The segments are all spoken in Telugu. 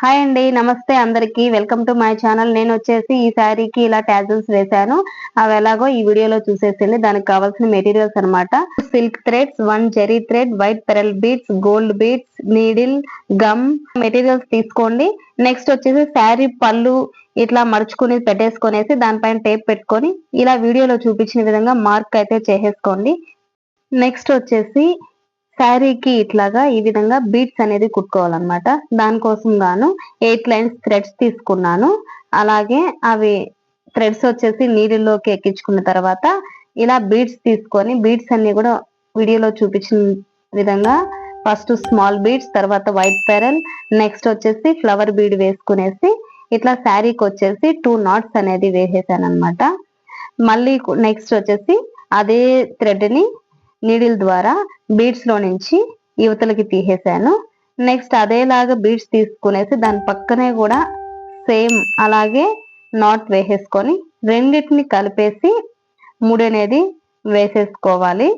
హాయ్ అండి నమస్తే అందరికి. Welcome to my channel. నేను వచ్చేసి ఈ శారీకి ఇలా ట్యాజల్స్ వేశాను. అవి ఎలాగో ఈ వీడియోలో చూసేసింది దానికి కావాల్సిన మెటీరియల్స్ అనమాట silk threads one zari thread white pearl beads gold beads needle gum materials తీసుకోండి. నెక్స్ట్ వచ్చేసి శారీ పళ్ళు ఇట్లా మడుచుకుని పెట్టేసుకునేసి దానిపైన టేప్ పెట్టుకొని ఇలా వీడియోలో చూపించిన విధంగా మార్క్ అయితే చేసేసుకోండి. నెక్స్ట్ వచ్చేసి శారీకి ఇట్లాగా ఈ విధంగా బీట్స్ అనేది కుట్టుకోవాలన్నమాట. దానికోసం గాను ఎయిట్ లైన్స్ థ్రెడ్స్ తీసుకున్నాను. అలాగే అవి థ్రెడ్స్ వచ్చేసి నీళ్ళలోకి ఎక్కించుకున్న తర్వాత ఇలా బీడ్స్ తీసుకొని బీడ్స్ అన్ని కూడా వీడియోలో చూపించిన విధంగా ఫస్ట్ స్మాల్ బీడ్స్ తర్వాత వైట్ పెరల్ నెక్స్ట్ వచ్చేసి ఫ్లవర్ బీడ్ వేసుకునేసి ఇట్లా శారీకి వచ్చేసి టూ నాట్స్ అనేది వేసేసాను అనమాట మళ్ళీ నెక్స్ట్ వచ్చేసి అదే థ్రెడ్ని నీడిల్ ద్వారా బీడ్స్లో నుంచి యువతలకి తీసేసాను. నెక్స్ట్ అదేలాగా బీడ్స్ తీసుకునేసి దాని పక్కనే కూడా సేమ్ అలాగే నాట్ వేసేసుకొని రెండింటిని కలిపేసి ముడి అనేది వేసేసుకోవాలి.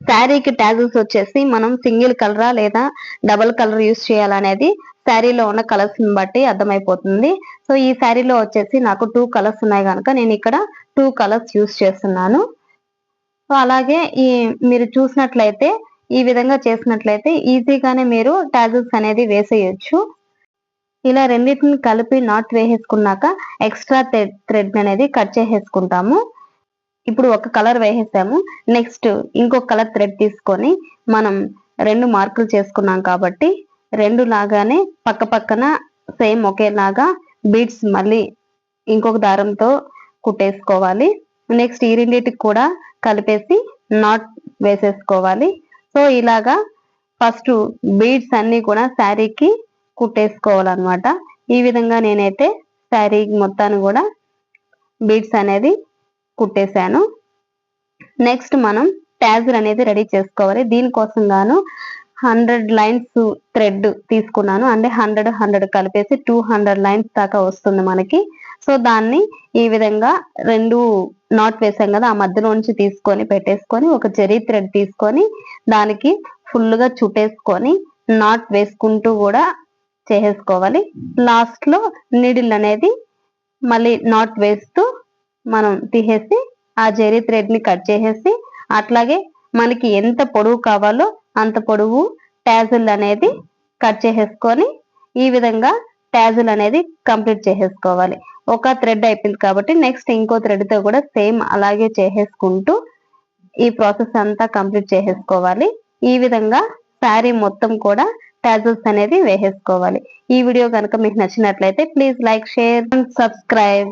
శారీకి ట్యాజెస్ వచ్చేసి మనం సింగిల్ కలరా లేదా డబల్ కలర్ యూస్ చేయాలనేది శారీలో ఉన్న కలర్స్ని బట్టి అర్థమైపోతుంది. సో ఈ శారీలో వచ్చేసి నాకు టూ కలర్స్ ఉన్నాయి కనుక నేను ఇక్కడ టూ కలర్స్ యూస్ చేస్తున్నాను. సో అలాగే ఈ మీరు చూసినట్లయితే ఈ విధంగా చేసినట్లయితే ఈజీగానే మీరు టాజిల్స్ అనేది వేసేయచ్చు. ఇలా రెండింటిని కలిపి నాట్ వేసేసుకున్నాక ఎక్స్ట్రా థ్రెడ్ అనేది కట్ చేసేసుకుంటాము. ఇప్పుడు ఒక కలర్ వేసేసాము. నెక్స్ట్ ఇంకొక కలర్ థ్రెడ్ తీసుకొని మనం రెండు మార్కులు చేసుకున్నాం కాబట్టి రెండు లాగానే పక్క పక్కన సేమ్ ఒకేలాగా బీడ్స్ మళ్ళీ ఇంకొక దారంతో కుట్టేసుకోవాలి. నెక్స్ట్ ఈ రెండింటికి కూడా కలిపేసి నాట్ వేసేసుకోవాలి. సో ఇలాగా ఫస్ట్ బీడ్స్ అన్ని కూడా శారీకి కుట్టేసుకోవాలన్నమాట. ఈ విధంగా నేనైతే శారీ మొత్తాన్ని కూడా బీడ్స్ అనేది కుట్టేశాను. నెక్స్ట్ మనం ట్యాజర్ అనేది రెడీ చేసుకోవాలి. దీనికోసం గాను హండ్రెడ్ లైన్స్ థ్రెడ్ తీసుకున్నాను. అంటే హండ్రెడ్ హండ్రెడ్ కలిపేసి టూ హండ్రెడ్ లైన్స్ దాకా వస్తుంది మనకి. సో దాన్ని ఈ విధంగా రెండు నాట్ వేసాం కదా ఆ మధ్యలో నుంచి తీసుకొని పెట్టేసుకొని ఒక జరీ థ్రెడ్ తీసుకొని దానికి ఫుల్గా చుట్టేసుకొని నాట్ వేసుకుంటూ కూడా చేసేసుకోవాలి. లాస్ట్లో నీడిల్ అనేది మళ్ళీ నాట్ వేస్తూ మనం తీసేసి ఆ జెరీ థ్రెడ్ని కట్ చేసేసి అట్లాగే మనకి ఎంత పొడవు కావాలో అంత పొడవు ట్యాజిల్ అనేది కట్ చేసేసుకొని ఈ విధంగా ట్యాజిల్ అనేది కంప్లీట్ చేసేసుకోవాలి. ఒక థ్రెడ్ అయిపోయింది కాబట్టి నెక్స్ట్ ఇంకో థ్రెడ్తో కూడా సేమ్ అలాగే చేసేసుకుంటూ ఈ ప్రాసెస్ అంతా కంప్లీట్ చేసేసుకోవాలి. ఈ విధంగా శారీ మొత్తం కూడా ట్యాజల్స్ అనేది వేసేసుకోవాలి. ఈ వీడియో కనుక మీకు నచ్చినట్లయితే please like share and subscribe.